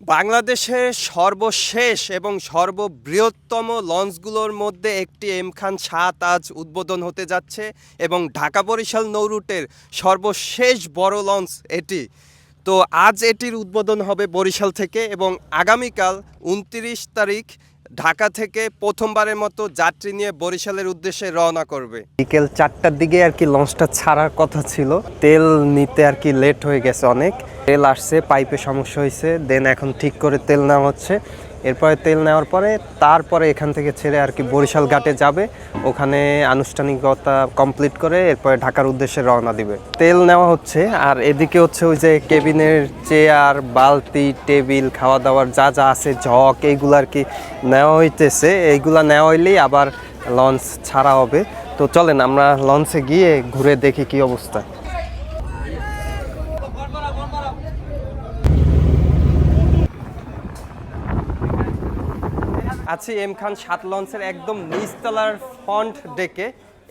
বাংলাদেশের সর্বশেষ এবং সর্ববৃহত্তম লঞ্চগুলোর মধ্যে একটি এম খান সাত আজ উদ্বোধন হতে যাচ্ছে এবং ঢাকা বরিশাল নৌরুটের সর্বশেষ বড় লঞ্চ এটি। তো আজ এটির উদ্বোধন হবে বরিশাল থেকে এবং আগামীকাল উনত্রিশ তারিখ ঢাকা থেকে প্রথমবারের মতো যাত্রী নিয়ে বরিশালের উদ্দেশ্যে রওনা করবে। বিকেল চারটার দিকে আর কি লঞ্চটা ছাড়ার কথা ছিল। তেল নিতে আর কি লেট হয়ে গেছে অনেক। তেল আসছে, পাইপে সমস্যা হয়েছে দেন এখন ঠিক করে তেল নেওয়া হচ্ছে। এরপরে তেল নেওয়ার পরে তারপরে এখান থেকে ছেড়ে আর কি বরিশাল ঘাটে যাবে। ওখানে আনুষ্ঠানিকতা কমপ্লিট করে এরপরে ঢাকার উদ্দেশ্যে রওনা দিবে। তেল নেওয়া হচ্ছে আর এদিকে হচ্ছে ওই যে কেবিনের চেয়ার, বালতি, টেবিল খাওয়া দাওয়ার যা যা আছে ঝক এইগুলো আর কি নেওয়া হইতেছে। এইগুলা নেওয়া হইলেই আবার লঞ্চ ছাড়া হবে। তো চলেন আমরা লঞ্চে গিয়ে ঘুরে দেখি কি অবস্থা। আছি এম খান সাত লঞ্চের একদম নিচতলার ফন্ট ডেকে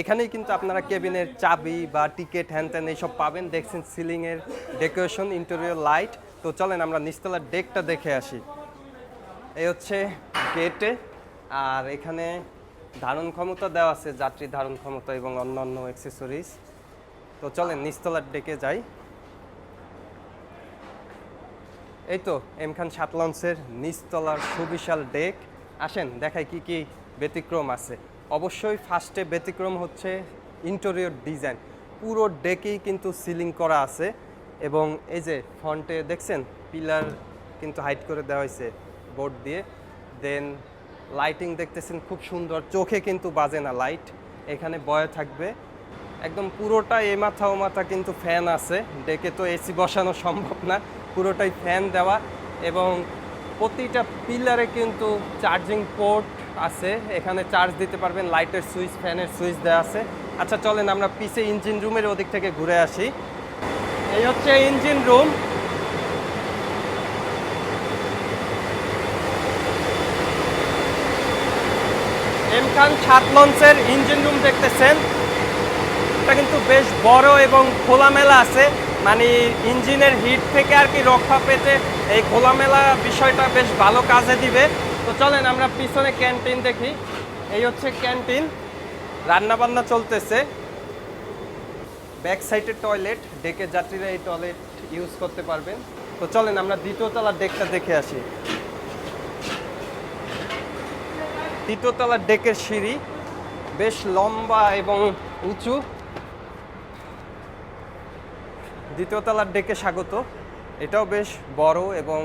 এখানেই কিন্তু আপনারা কেবিনের চাবি বা টিকিট হ্যান ত্যান এইসব পাবেন। দেখছেন সিলিংয়ের ডেকোরেশন ইন্টেরিয়র লাইট তো চলেন আমরা নিচতলার ডেকটা দেখে আসি। এই হচ্ছে গেটে আর এখানে ধারণ ক্ষমতা দেওয়া আছে, যাত্রী ধারণ ক্ষমতা এবং অন্যান্য অ্যাক্সেসরিজ তো চলেন নিচতলার ডেকে যাই। এই তো, এম খান সাত লঞ্চের নিচতলার সুবিশাল ডেক আসেন, দেখাই কি কি ব্যতিক্রম আছে। অবশ্যই ফার্স্টে ব্যতিক্রম হচ্ছে ইন্টেরিয়র ডিজাইন পুরো ডেকেই কিন্তু সিলিং করা আছে এবং এই যে ফ্রন্টে দেখছেন পিলার কিন্তু হাইট করে দেওয়া হয়েছে বোর্ড দিয়ে। দেন লাইটিং দেখতেছেন, খুব সুন্দর, চোখে কিন্তু বাজে না লাইট এখানে বয়ে থাকবে। একদম পুরোটা এ মাথা ও মাথা কিন্তু ফ্যান আছে। ডেকে তো এসি বসানো সম্ভব না। পুরোটাই ফ্যান দেওয়া এবং প্রতিটা পিলারে কিন্তু চার্জিং পোর্ট আছে। এখানে চার্জ দিতে পারবেন, লাইটের সুইচ, ফ্যানের সুইচ দেওয়া আছে। আচ্ছা চলেন আমরা পিছে ইঞ্জিন রুমের ওদিক থেকে ঘুরে আসি। এই হচ্ছে ইঞ্জিন রুম। এম খান সাত লঞ্চের ইঞ্জিন রুম দেখতেছেন। এটা কিন্তু বেশ বড় এবং খোলামেলা আছে। মানে ইঞ্জিনের হিট থেকে আর কি রক্ষা পেতে এই খোলামেলা বিষয়টা বেশ ভালো কাজে দিবে। তো চলেন আমরা পিছনে ক্যান্টিন দেখি। এই হচ্ছে ক্যান্টিন। রান্নাবান্না চলতেছে। ব্যাক সাইডের টয়লেট, ডেকে যাত্রীরা এই টয়লেট ইউজ করতে পারবেন। তো চলেন আমরা দ্বিতীয় তলার ডেকটা দেখে আসি। দ্বিতীয় তলার ডেকের সিঁড়ি বেশ লম্বা এবং উঁচু। দ্বিতীয় তলার ডেকে স্বাগত। এটাও বেশ বড় এবং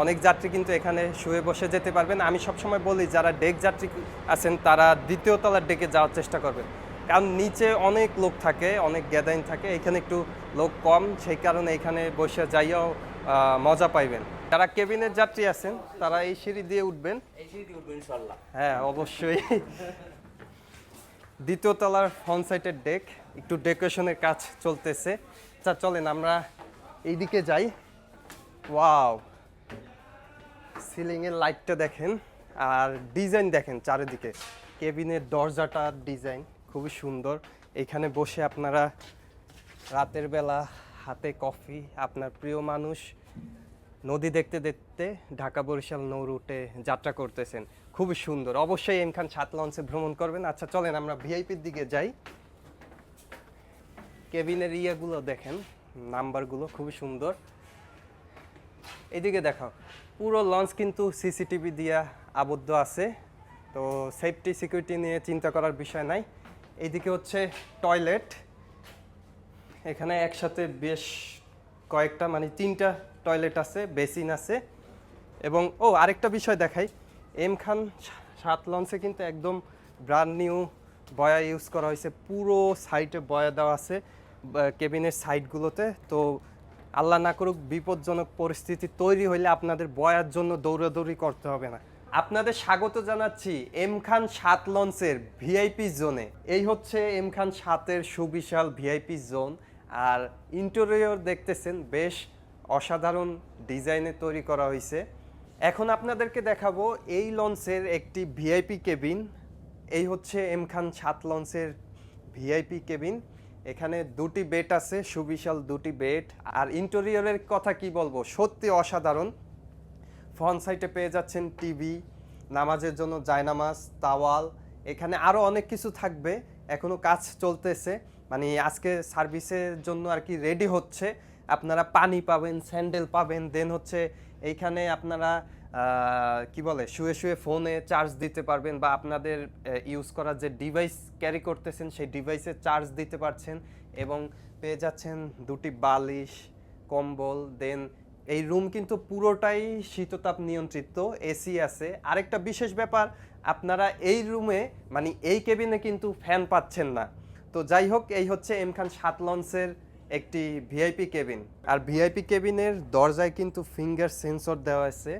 অনেক যাত্রী কিন্তু এখানে শুয়ে বসে যেতে পারবেন। আমি সবসময় বলি যারা ডেক যাত্রী আছেন তারা দ্বিতীয় তলার ডেকে যাওয়ার চেষ্টা করবেন। কারণ নিচে অনেক লোক থাকে অনেক গ্যাদারিং থাকে এখানে একটু লোক কম সেই কারণে এখানে বসে যাইয়াও মজা পাইবেন। যারা কেবিনের যাত্রী আছেন তারা এই সিঁড়ি দিয়ে উঠবেন। হ্যাঁ অবশ্যই। দ্বিতীয় তলার ফ্রন্ট সাইডের ডেক একটু ডেকোরেশনের কাজ চলতেছে। আচ্ছা চলেন আমরা এইদিকে যাই। ওয়াও, সিলিংয়ের লাইটটা দেখেন আর ডিজাইন দেখেন চারিদিকে। কেবিনের দরজাটার ডিজাইন, খুবই সুন্দর। এখানে বসে আপনারা রাতের বেলা হাতে কফি, আপনার প্রিয় মানুষ, নদী দেখতে দেখতে ঢাকা বরিশাল নৌ রুটে যাত্রা করতেছেন। খুবই সুন্দর। অবশ্যই এম খান সাত লঞ্চে ভ্রমণ করবেন। আচ্ছা চলেন আমরা ভিআইপির দিকে যাই। কেবিনের ইয়েগুলো দেখেন, নাম্বারগুলো খুবই সুন্দর। এদিকে দেখাও পুরো লঞ্চ কিন্তু সিসিটিভি দিয়া আবদ্ধ আছে। তো সেফটি সিকিউরিটি নিয়ে চিন্তা করার বিষয় নাই। এইদিকে হচ্ছে টয়লেট এখানে একসাথে বেশ কয়েকটা মানে তিনটা টয়লেট আছে বেসিন আছে। এবং, ও, আরেকটা বিষয় দেখাই। এম খান সাত লঞ্চে কিন্তু একদম ব্র্যান্ড নিউ বয়া ইউজ করা হয়েছে। পুরো সাইটে বয়া দেওয়া আছে। কেবিনের সাইডগুলোতে তো আল্লাহ না করুক বিপজ্জনক পরিস্থিতি তৈরি হইলে আপনাদের বয়ার জন্য দৌড়াদৌড়ি করতে হবে না। আপনাদের স্বাগত জানাচ্ছি এম খান সাত লঞ্চের ভিআইপি জোনে। এই হচ্ছে এম খান সাতের সুবিশাল ভিআইপি জোন। আর ইন্টেরিয়র দেখতেছেন, বেশ অসাধারণ ডিজাইনে তৈরি করা হয়েছে এখন আপনাদেরকে দেখাবো এই লঞ্চের একটি ভিআইপি কেবিন। এই হচ্ছে এম খান সাত লঞ্চের ভিআইপি কেবিন। এখানে দুটি বেড আছে, সুবিশাল দুটি বেড আর ইন্টেরিয়রের কথা কি বলব? সত্যি অসাধারণ। ফ্রন্ট সাইডে পেয়ে যাচ্ছেন টিভি, নামাজের জন্য জায়নামাজ, তাওয়াল। এখানে আরও অনেক কিছু থাকবে। এখনও কাজ চলতেছে। মানে আজকে সার্ভিসের জন্য আর কি রেডি হচ্ছে। আপনারা পানি পাবেন, স্যান্ডেল পাবেন, দেন হচ্ছে এইখানে আপনারা কি বলে, শুয়ে শুয়ে ফোনে চার্জ দিতে পারবেন বা আপনাদের ইউজ করার যে ডিভাইস ক্যারি করতেছেন, সেই ডিভাইসে চার্জ দিতে পারছেন এবং পেয়ে যাচ্ছেন দুটি বালিশ, কম্বল দেন এই রুম কিন্তু পুরোটাই শীততাপ নিয়ন্ত্রিত এসি আছে। আরেকটা বিশেষ ব্যাপার, আপনারা এই রুমে মানে এই কেবিনে কিন্তু ফ্যান পাচ্ছেন না। তো যাই হোক, এই হচ্ছে এম খান সাত লঞ্চের একটি ভিআইপি কেবিন আর ভিআইপি কেবিনের দরজায় কিন্তু ফিঙ্গার সেন্সর দেওয়া আছে।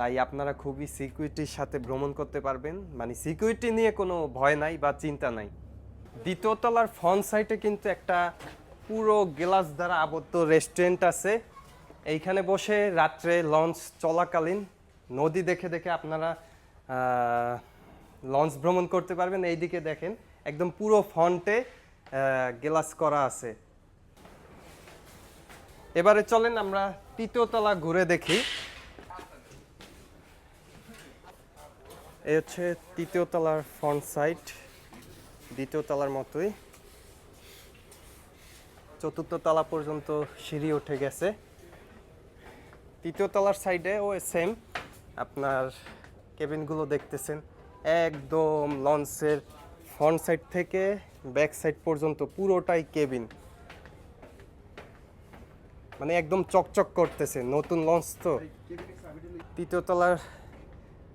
তাই আপনারা খুবই সিকিউরিটির সাথে ভ্রমণ করতে পারবেন। মানে সিকিউরিটি নিয়ে কোনো ভয় নাই বা চিন্তা নাই। দ্বিতীয় তলার ফ্রন্ট সাইডে কিন্তু একটা পুরো গ্লাস দ্বারা আবদ্ধ রেস্টুরেন্ট আছে। এইখানে বসে রাত্রে লঞ্চ চলাকালীন নদী দেখে দেখে আপনারা লঞ্চ ভ্রমণ করতে পারবেন। এইদিকে দেখেন একদম পুরো ফন্টে গ্লাস করা আছে। এবারে চলেন আমরা তৃতীয় তলা ঘুরে দেখি। এই হচ্ছে তৃতীয় তলার ফ্রন্ট সাইড দ্বিতীয় তলার মতোই। চতুর্থ তলা পর্যন্ত সিঁড়ি উঠে গেছে। তৃতীয় তলার সাইডে ও সেম আপনার কেবিনগুলো দেখতেছেন, একদম লঞ্চের ফ্রন্ট সাইড থেকে ব্যাক সাইড পর্যন্ত পুরোটাই কেবিন মানে একদম চকচক করতেছে, নতুন লঞ্চ তো। তৃতীয় তলার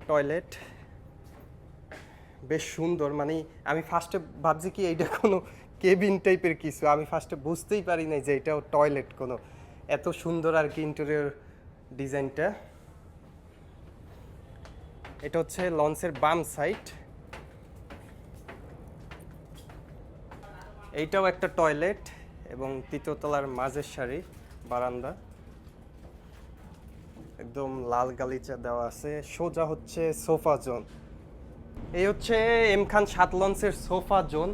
টয়লেট বেশ সুন্দর। মানে আমি ফার্স্টে ভাবছি কি এইটা কোনো কেবিন টাইপের কিছু। আমি ফার্স্টে বুঝতেই পারি নাই যে এটাও টয়লেট কোনো। এত সুন্দর আর কি ইন্টেরিয়র ডিজাইনটা এটা হচ্ছে লঞ্চের বাম সাইড এইটাও একটা টয়লেট এবং তৃতীয় তলার মাঝের সারি বারান্দা। একদম লাল গালিচা দেওয়া আছে। সোজা হচ্ছে সোফা জোন এই হচ্ছে এম খান সাত লঞ্চের সোফা জোন।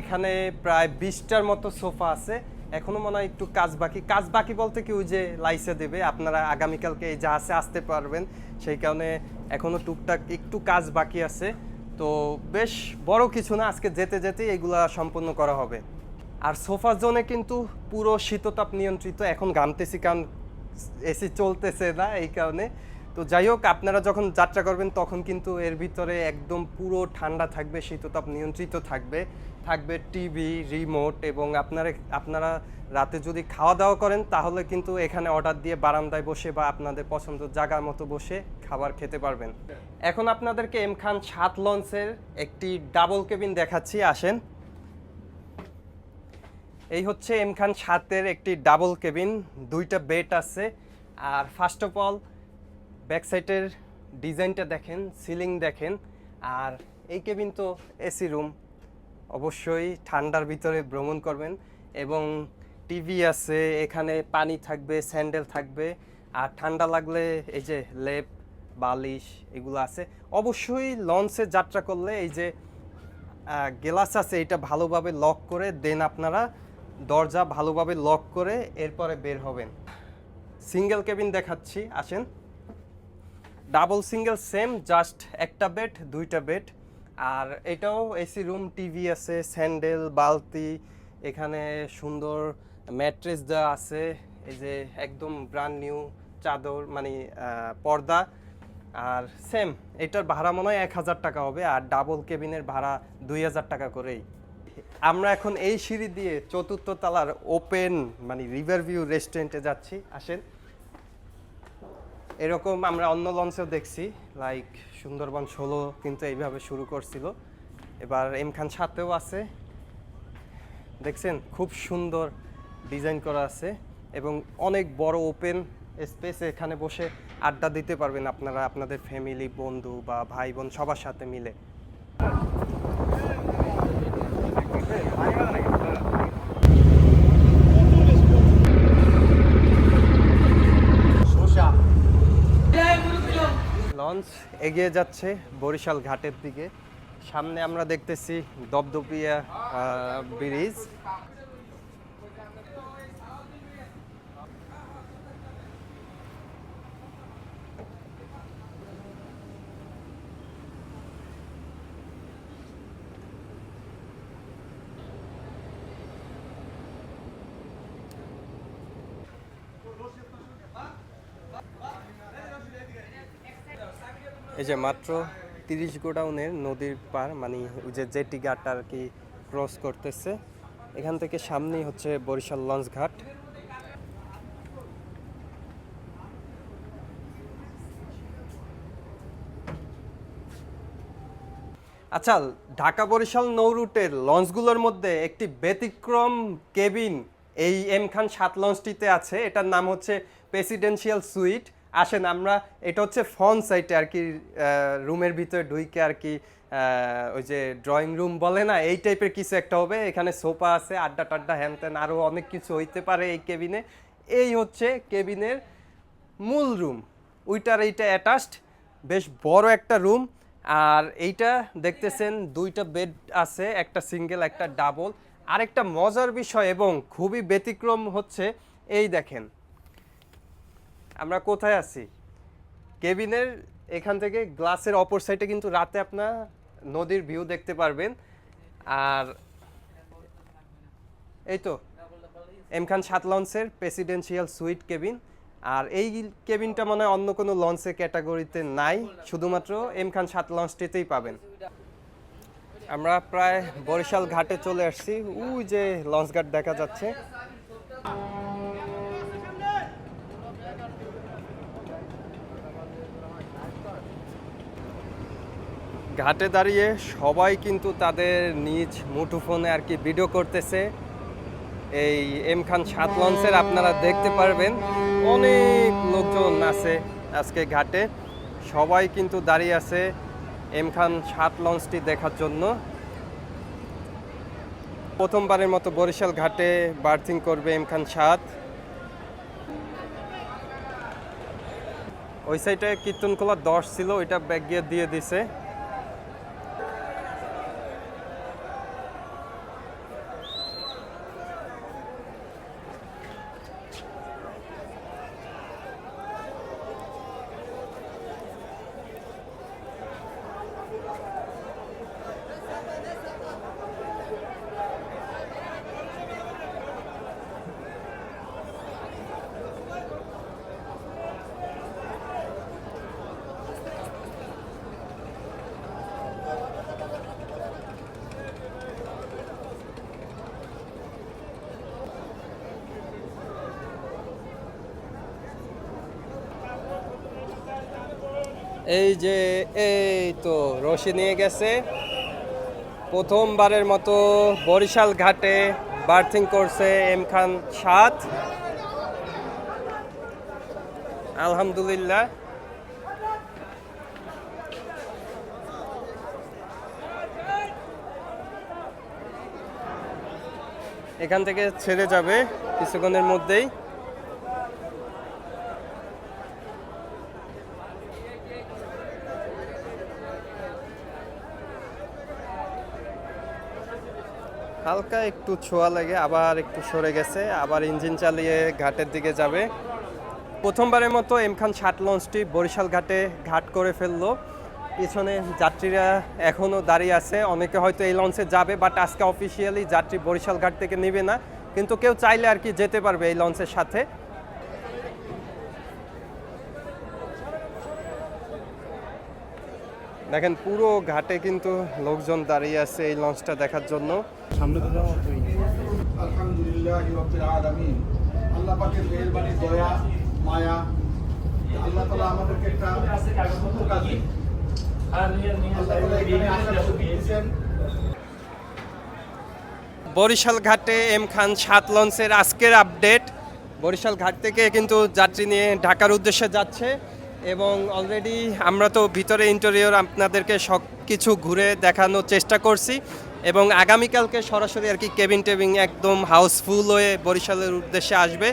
এখানে প্রায় বিশটার মতো সোফা আছে। এখনও মনে হয় একটু কাজ বাকি। কাজ বাকি বলতে কি ওই যে লাইসে দেবে। আপনারা আগামীকালকে এই জাহাজে আসতে পারবেন। সেই কারণে এখনও টুকটাক একটু কাজ বাকি আছে। তো বেশ বড় কিছু না, আজকে যেতে যেতে এগুলা সম্পন্ন করা হবে। আর সোফা জোনে কিন্তু পুরো শীততাপ নিয়ন্ত্রিত। এখন ঘামতেছি কারণ এসি চলতেছে না এই কারণে। তো যাই হোক, আপনারা যখন যাত্রা করবেন, তখন কিন্তু এর ভিতরে একদম পুরো ঠান্ডা থাকবে, শীততাপ নিয়ন্ত্রিত থাকবে। থাকবে টিভি রিমোট এবং আপনারা আপনারা রাতে যদি খাওয়া দাওয়া করেন, তাহলে কিন্তু এখানে অর্ডার দিয়ে বারান্দায় বসে বা আপনাদের পছন্দ জায়গার মতো বসে খাবার খেতে পারবেন। এখন আপনাদেরকে এম খান সাত লঞ্চের একটি ডাবল কেবিন দেখাচ্ছি, আসেন। এই হচ্ছে এম খান সাতের একটি ডাবল কেবিন দুইটা বেড আছে। আর ফার্স্ট অফ অল ব্যাক সাইডের ডিজাইনটা দেখেন, সিলিং দেখেন, আর এই কেবিন তো এসি রুম। অবশ্যই ঠান্ডার ভিতরে ভ্রমণ করবেন এবং টিভি আছে, এখানে পানি থাকবে, স্যান্ডেল থাকবে, আর ঠান্ডা লাগলে এই যে লেপ, বালিশ এগুলো আছে। অবশ্যই লঞ্চে যাত্রা করলে এই যে গ্লাস আছে, এটা ভালোভাবে লক করে দেন আপনারা। দরজা ভালোভাবে লক করে এরপরে বের হবেন। সিঙ্গেল কেবিন দেখাচ্ছি, আসেন। ডাবল সিঙ্গেল, সেম, জাস্ট একটা বেড, দুইটা বেড। আর এটাও এসি রুম টিভি আছে, স্যান্ডেল, বালতি, এখানে সুন্দর ম্যাট্রেস দেওয়া আছে। এই যে একদম ব্র্যান্ড নিউ চাদর মানে পর্দা। আর সেম, এটার ভাড়া মনে হয় এক হাজার টাকা হবে, আর ডাবল কেবিনের ভাড়া দুই হাজার টাকা করেই। আমরা এখন এই সিঁড়ি দিয়ে চতুর্থ তলার ওপেন মানে রিভার ভিউ রেস্টুরেন্টে যাচ্ছি। আসেন। এরকম আমরা অন্য লঞ্চেও দেখছি লাইক সুন্দরবন ষোলো কিন্তু এইভাবে শুরু করছিল। এবার এম খান সাথেও আছে। দেখছেন, খুব সুন্দর ডিজাইন করা আছে এবং অনেক বড় ওপেন স্পেস এখানে বসে আড্ডা দিতে পারবেন আপনারা, আপনাদের ফ্যামিলি বন্ধু বা ভাই বোন সবার সাথে মিলে। লঞ্চ এগিয়ে যাচ্ছে বরিশাল ঘাটের দিকে। সামনে আমরা দেখতেছি দপদপিয়া ব্রিজ। এই যে মাত্র তিরিশ গোডাউনের নদীর পার মানে ওই যে জেটি ঘাট আর কি ক্রস করতেছে। এখান থেকে সামনেই হচ্ছে বরিশাল লঞ্চ ঘাট। আচ্ছা ঢাকা বরিশাল নৌ রুটের লঞ্চগুলোর মধ্যে একটি ব্যতিক্রম কেবিন, এই এম খান সাত লঞ্চটিতে আছে। এটার নাম হচ্ছে প্রেসিডেন্সিয়াল সুইট। আসেন, আমরা এটা হচ্ছে ফন সাইটে আর কি রুমের ভিতরে ঢুইকে আর কি ওই যে ড্রয়িং রুম বলে না, এই টাইপের কিছু একটা হবে। এখানে সোফা আছে আড্ডা টাড্ডা হ্যান ত্যান আরও অনেক কিছু হইতে পারে এই কেবিনে এই হচ্ছে কেবিনের মূল রুম ওইটার এইটা অ্যাটাচড বেশ বড় একটা রুম আর এইটা দেখতেছেন, দুইটা বেড আছে, একটা সিঙ্গেল একটা ডাবল আরেকটা মজার বিষয় এবং খুবই ব্যতিক্রম হচ্ছে, এই দেখেন। আমরা কোথায় আছি? কেবিনের এখান থেকে গ্লাসের অপর সাইডে কিন্তু রাতে আপনার নদীর ভিউ দেখতে পারবেন। আর এই তো এম খান সাত লঞ্চের প্রেসিডেন্সিয়াল সুইট কেবিন আর এই কেবিনটা মনে হয় অন্য কোনো লঞ্চের ক্যাটাগরিতে নাই, শুধুমাত্র এম খান সাত লঞ্চটিতেই পাবেন। আমরা প্রায় বরিশাল ঘাটে চলে আসছি। ওই যে লঞ্চ ঘাট দেখা যাচ্ছে। ঘাটে দাঁড়িয়ে সবাই কিন্তু তাদের নিজ মুঠোফোনে আর কি ভিডিও করতেছে। এই এম খান সাত লঞ্চের আপনারা দেখতে পারবেন, অনেক লোকজন আছে আজকে ঘাটে। সবাই কিন্তু দাঁড়িয়ে আছে এম খান সাত লঞ্চটি দেখার জন্য। প্রথমবারের মতো বরিশাল ঘাটে বার্থিং করবে এম খান সাত। ওই সাইডে কীর্তনখোলা দশ ছিল, ওইটা ব্যাগ গিয়ে দিয়ে দিছে। এই যে, এই তো, রশি নিয়ে গেছে। প্রথমবারের মতো বরিশাল ঘাটে বার্থিং করছে এম খান সাত আলহামদুলিল্লাহ। এখান থেকে ছেড়ে যাবে কিছুক্ষণের মধ্যেই। হালকা একটু ছোঁয়া লাগে, আবার একটু সরে গেছে, আবার ইঞ্জিন চালিয়ে ঘাটের দিকে যাবে। প্রথমবারের মতো এম খান ষাট লঞ্চটি বরিশাল ঘাটে ঘাট করে ফেলল। পিছনে যাত্রীরা এখনও দাঁড়িয়ে আছে, অনেকে হয়তো এই লঞ্চে যাবে, বাট আজকে অফিসিয়ালি যাত্রী বরিশাল ঘাট থেকে নেবে না। কিন্তু কেউ চাইলে আর কি যেতে পারবে এই লঞ্চের সাথে। দেখেন, পুরো ঘাটে কিন্তু লোকজন দাঁড়িয়ে আছে এই লঞ্চটা দেখার জন্য। সামনে তো যাওয়া হতোই আলহামদুলিল্লাহ রব্বিল আলামিন। আল্লাহ পাকের মেহেরবানি দয়া মায়া আল্লাহ তাআলা আমাদেরকে একটা দিয়েছেন। বরিশাল ঘাটে এম খান সাত লঞ্চের আজকের আপডেট। বরিশাল ঘাট থেকে কিন্তু যাত্রী নিয়ে ঢাকার উদ্দেশ্যে যাচ্ছে এবং অলরেডি আমরা তো ভিতরে ইন্টেরিয়র আপনাদেরকে সব কিছু ঘুরে দেখানোর চেষ্টা করছি। এবং আগামীকালকে সরাসরি আর কি কেবিন টেবিন একদম হাউসফুল হয়ে বরিশালের উদ্দেশ্যে আসবে।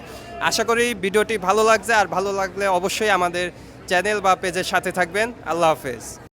আশা করি ভিডিওটি ভালো লাগছে, আর ভালো লাগলে অবশ্যই আমাদের চ্যানেল বা পেজের সাথে থাকবেন। আল্লাহ হাফেজ।